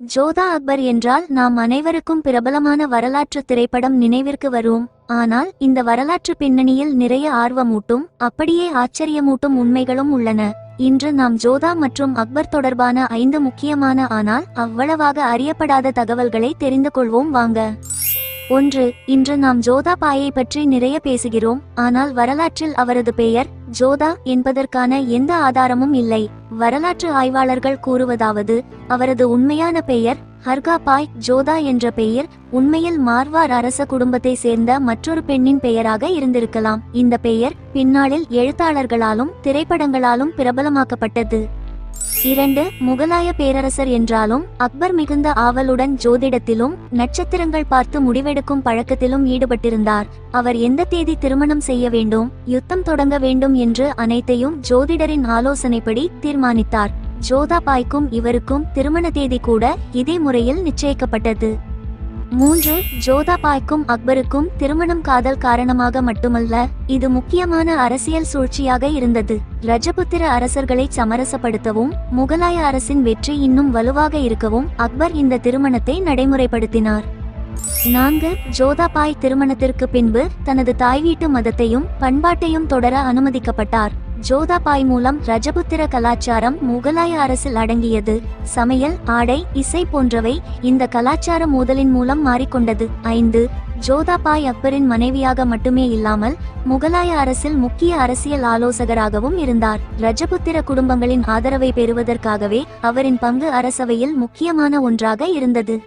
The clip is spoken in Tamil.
ஜோதா அக்பர் என்றால் நாம் அனைவருக்கும் பிரபலமான வரலாற்று திரைப்படம் நினைவிற்கு வரும். ஆனால் இந்த வரலாற்று பின்னணியில் நிறைய ஆர்வமூட்டும் அப்படியே ஆச்சரியமூட்டும் உண்மைகளும் உள்ளன. இன்று நாம் ஜோதா மற்றும் அக்பர் தொடர்பான ஐந்து முக்கியமான ஆனால் அவ்வளவாக அறியப்படாத தகவல்களை தெரிந்து கொள்வோம். வாங்க. ஒன்று இன்று நாம் ஜோதாபாயை பற்றி நிறைய பேசுகிறோம் ஆனால் வரலாற்றில் அவரது பெயர் ஜோதா என்பதற்கான எந்த ஆதாரமும் இல்லை. வரலாற்று ஆய்வாளர்கள் கூறுவதாவது அவரது உண்மையான பெயர் ஹர்கா பாய் ஜோதா என்ற பெயர் உண்மையில் மார்வார் அரச குடும்பத்தை சேர்ந்த மற்றொரு பெண்ணின் பெயராக இருந்திருக்கலாம். இந்த பெயர் பின்னாளில் எழுத்தாளர்களாலும் திரைப்படங்களாலும் பிரபலமாக்கப்பட்டது. இரண்டு முகலாய பேரரசர் என்றாலும் அக்பர் மிகுந்த ஆவலுடன் ஜோதிடத்திலும் நட்சத்திரங்கள் பார்த்து முடிவெடுக்கும் பழக்கத்திலும் ஈடுபட்டிருந்தார். அவர் எந்த தேதி திருமணம் செய்ய வேண்டும் யுத்தம் தொடங்க வேண்டும் என்று அனைத்தையும் ஜோதிடரின் ஆலோசனைப்படி தீர்மானித்தார். ஜோதாபாய்க்கும் இவருக்கும் திருமண தேதி கூட இதே முறையில் நிச்சயிக்கப்பட்டது. மூன்று ஜோதாபாய்க்கும் அக்பருக்கும் திருமணம் காதல் காரணமாக மட்டுமல்ல இது முக்கியமான அரசியல் சூழ்ச்சியாக இருந்தது. ரஜபுத்திர அரசர்களை சமரசப்படுத்தவும் முகலாய அரசின் வெற்றி இன்னும் வலுவாக இருக்கவும் அக்பர் இந்த திருமணத்தை நடைமுறைப்படுத்தினார். நான்கு ஜோதாபாய் திருமணத்திற்கு பின்பு தனது தாய் வீட்டு மதத்தையும் பண்பாட்டையும் தொடர அனுமதிக்கப்பட்டார். ஜோதாபாய் மூலம் ரஜபுத்திர கலாச்சாரம் முகலாய அரசில் அடங்கியது. சமையல் ஆடை இசை போன்றவை இந்த கலாச்சார மோதலின் மூலம் மாறிக்கொண்டது. ஐந்து ஜோதாபாய் அக்பரின் மனைவியாக மட்டுமே இல்லாமல் முகலாய அரசில் முக்கிய அரசியல் ஆலோசகராகவும் இருந்தார். ரஜபுத்திர குடும்பங்களின் ஆதரவை பெறுவதற்காகவே அவரின் பங்கு அரசவையில் முக்கியமான ஒன்றாக இருந்தது.